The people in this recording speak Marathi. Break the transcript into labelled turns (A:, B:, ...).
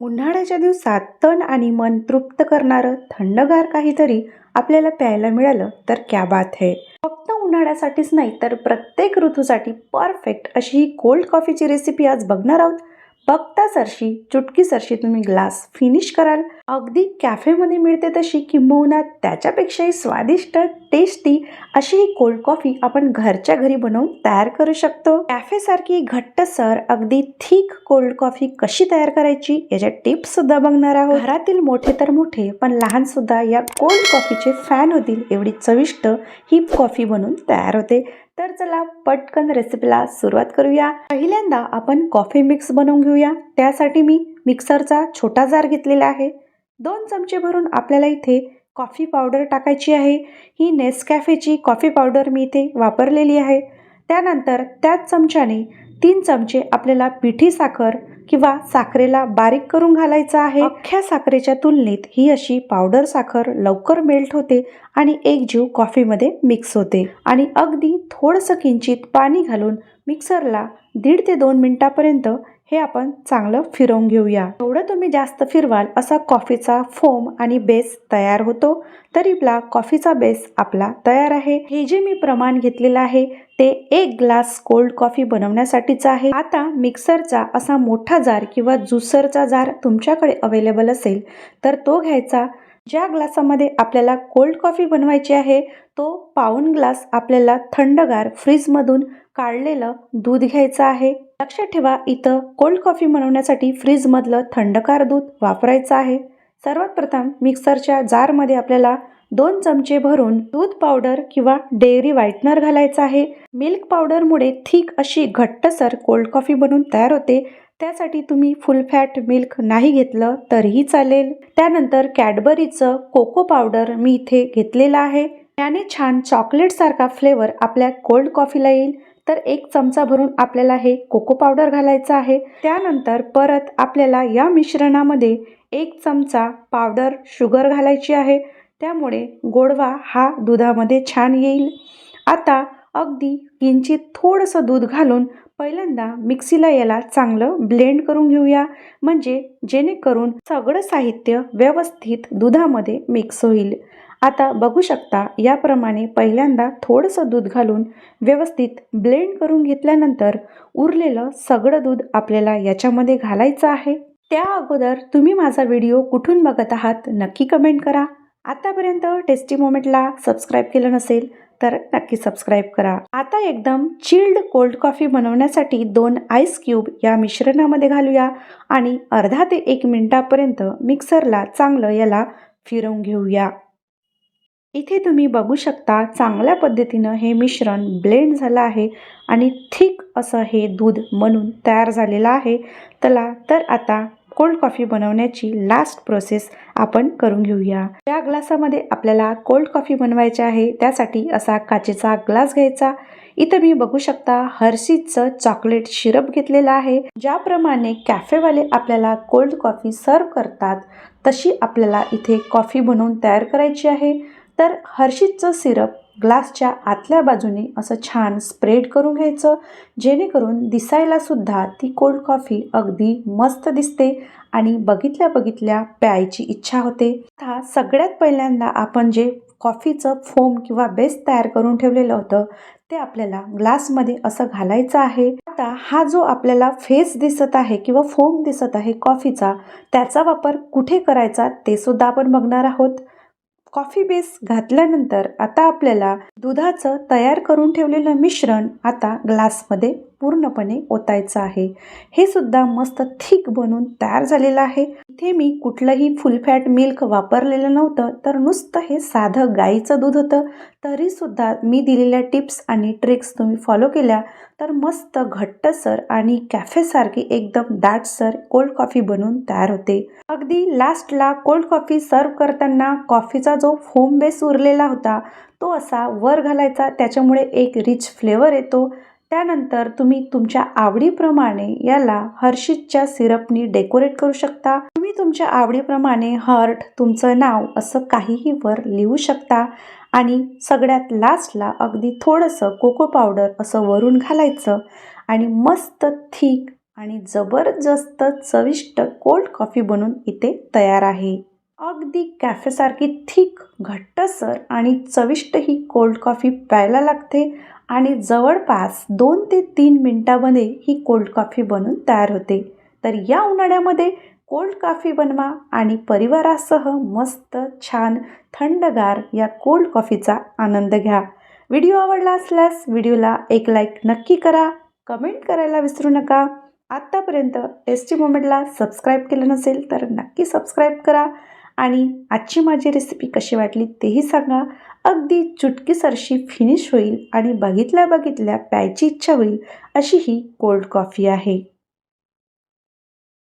A: उन्हाळ्याच्या दिवसात तण आणि मन तृप्त करणारं थंडगार काहीतरी आपल्याला प्यायला मिळालं तर क्या बात है. फक्त उन्हाळ्यासाठीच नाही तर प्रत्येक ऋतूसाठी परफेक्ट अशी ही कोल्ड कॉफीची रेसिपी आज बघणार आहोत. बघता सरशी चुटकी सरशी तुम्ही ग्लास फिनिश कराल. अगदी कॅफेमध्ये मिळते तशी किंबहुना त्याच्यापेक्षाही स्वादिष्ट टेस्टी अशी ही कोल्ड कॉफी आपण घरच्या घरी बनवून तयार करू शकतो. कॅफेसारखी घट्टसर अगदी थिक कोल्ड कॉफी कशी तयार करायची याच्या टिप्स सुद्धा बघणार आहोत. घरातील मोठे तर मोठे पण लहान सुद्धा या कोल्ड कॉफीचे फॅन होतील एवढी चविष्ट ही कॉफी बनवून तयार होते. तर चला पटकन रेसिपीला सुरुवात करूया. पहिल्यांदा आपण कॉफी मिक्स बनवून घेऊया. त्यासाठी मी मिक्सरचा छोटा जार घेतलेला आहे. दोन चमचे भरून आपल्याला इथे कॉफी पावडर टाकायची आहे. ही नेसकॅफेची कॉफी पावडर मी इथे वापरलेली आहे. त्यानंतर त्याच चमच्याने तीन चमचे आपल्याला पिठी साखर किंवा साखरेला बारीक करून घालायचं आहे. अख्ख्या साखरेच्या तुलनेत ही अशी पावडर साखर लवकर मेल्ट होते आणि एक जीव कॉफीमध्ये मिक्स होते. आणि अगदी थोडंसं किंचित पाणी घालून मिक्सरला दीड ते दोन मिनटापर्यंत हे आपण चांगलं फिरवून घेऊया. एवढं तुम्ही जास्त फिरवाल असा कॉफीचा फोम आणि बेस तयार होतो तरीपला कॉफीचा बेस आपला तयार आहे. हे जे मी प्रमाण घेतलेलं आहे ते एक ग्लास कोल्ड कॉफी बनवण्यासाठीच आहे. आता मिक्सरचा असा मोठा जार किंवा ज्युसरचा जार तुमच्याकडे अवेलेबल असेल तर तो घ्यायचा. ज्या ग्लासामध्ये आपल्याला कोल्ड कॉफी बनवायची आहे तो पाऊन ग्लास आपल्याला थंडगार फ्रीजमधून काढलेलं दूध घ्यायचं आहे. लक्षात ठेवा इथं कोल्ड कॉफी बनवण्यासाठी फ्रीजमधलं थंडगार दूध वापरायचं आहे. सर्वात प्रथम मिक्सरच्या जारमध्ये आपल्याला दोन चमचे भरून दूध पावडर किंवा डेअरी व्हाईटनर घालायचं आहे. मिल्क पावडरमुळे थिक अशी घट्टसर कोल्ड कॉफी बनवून तयार होते. त्यासाठी तुम्ही फुल फॅट मिल्क नाही घेतलं तरीही चालेल. त्यानंतर कॅडबरीचं कोको पावडर मी इथे घेतलेलं आहे. त्याने छान चॉकलेटसारखा फ्लेवर आपल्या कोल्ड कॉफीला येईल. तर एक चमचा भरून आपल्याला हे कोको पावडर घालायचं आहे. त्यानंतर परत आपल्याला या मिश्रणामध्ये एक चमचा पावडर शुगर घालायची आहे. त्यामुळे गोडवा हा दुधामध्ये छान येईल. आता अगदी किंचित थोडंसं दूध घालून पहिल्यांदा मिक्सीला याला चांगलं ब्लेंड करून घेऊया. म्हणजे जेणेकरून सगळं साहित्य व्यवस्थित दुधामध्ये मिक्स होईल. आता बघू शकता याप्रमाणे पहिल्यांदा थोडंसं दूध घालून व्यवस्थित ब्लेंड करून घेतल्यानंतर उरलेलं सगळं दूध आपल्याला याच्यामध्ये घालायचं आहे. त्या अगोदर तुम्ही माझा व्हिडिओ कुठून बघत आहात नक्की कमेंट करा. आतापर्यंत टेस्टी मोमेंटला सबस्क्राईब केलं नसेल तर नक्की सबस्क्राईब करा. आता एकदम चिल्ड कोल्ड कॉफी बनवण्यासाठी दोन आईस क्यूब या मिश्रणामध्ये घालूया आणि अर्धा ते एक मिनिटापर्यंत मिक्सरला चांगलं याला फिरवून घेऊया. इथे तुम्ही बघू शकता चांगल्या पद्धतीनं हे मिश्रण ब्लेंड झालं आहे आणि थिक असं हे दूध म्हणून तयार झालेलं आहे. त्याला तर आता कोल्ड कॉफी बनवण्याची लास्ट प्रोसेस आपण करून घेऊया. या ग्लासामध्ये आपल्याला कोल्ड कॉफी बनवायची आहे त्यासाठी असा काचेचा ग्लास घ्यायचा. इथं मी बघू शकता हर्षीजचं चॉकलेट शिरप घेतलेलं आहे. ज्याप्रमाणे कॅफेवाले आपल्याला कोल्ड कॉफी सर्व करतात तशी आपल्याला इथे कॉफी बनवून तयार करायची आहे. तर हर्षीजचं सिरप ग्लासच्या आतल्या बाजूने असं छान स्प्रेड करून घ्यायचं जेणेकरून दिसायला सुद्धा ती कोल्ड कॉफी अगदी मस्त दिसते आणि बघितल्या बघितल्या प्यायची इच्छा होते. आता सगळ्यात पहिल्यांदा आपण जे कॉफीचं फोम किंवा बेस तयार करून ठेवलेलं होतं ते आपल्याला ग्लासमध्ये असं घालायचं आहे. आता हा जो आपल्याला फेस दिसत आहे किंवा फोम दिसत आहे कॉफीचा त्याचा वापर कुठे करायचा ते सुद्धा आपण बघणार आहोत. कॉफी बेस घातल्यानंतर आता आपल्याला दुधाचं तयार करून ठेवलेलं मिश्रण आता ग्लासमध्ये पूर्णपणे ओतायचं आहे. हे सुद्धा मस्त थिक बनून तयार झालेलं आहे. इथे मी कुठलंही फुल फॅट मिल्क वापरलेलं नव्हतं तर नुसतं हे साधं गाईचं दूध होतं. तरीसुद्धा मी दिलेल्या टिप्स आणि ट्रिक्स तुम्ही फॉलो केल्या तर मस्त घट्टसर आणि कॅफेसारखी एकदम दाटसर कोल्ड कॉफी बनवून तयार होते. अगदी लास्टला कोल्ड कॉफी सर्व करताना कॉफीचा जो फोम बेस उरलेला होता तो असा वर घालायचा त्याच्यामुळे एक रिच फ्लेवर येतो. त्यानंतर तुम्ही तुमच्या आवडीप्रमाणे याला हर्षीजच्या सिरपनी डेकोरेट करू शकता. तुम्ही तुमच्या आवडीप्रमाणे हर्ट तुमचं नाव असं काहीही वर लिहू शकता. आणि सगळ्यात लास्टला अगदी थोडंसं कोको पावडर असं वरून घालायचं. आणि मस्त थिक आणि जबरदस्त चविष्ट कोल्ड कॉफी बनून इथे तयार आहे. अगदी कॅफेसारखी थिक घट्टसर आणि चविष्ट ही कोल्ड कॉफी प्यायला लागते. आणि जवळपास दोन ते तीन मिनटामध्ये ही कोल्ड कॉफी बनून तयार होते. तर या उन्हाळ्यामध्ये कोल्ड कॉफी बनवा आणि परिवारासह मस्त छान थंडगार या कोल्ड कॉफीचा आनंद घ्या. व्हिडिओ आवडला असल्यास व्हिडिओला एक लाईक नक्की करा. कमेंट करायला विसरू नका. आत्तापर्यंत एस टी मोमेंटला सबस्क्राईब केलं नसेल तर नक्की सबस्क्राईब करा. आणि आजची माझी रेसिपी कशी वाटली तेही सांगा. अगदी चुटकीसरशी फिनिश होईल आणि बघितल्या बघितल्या प्यायची इच्छा होईल अशी ही कोल्ड कॉफी आहे.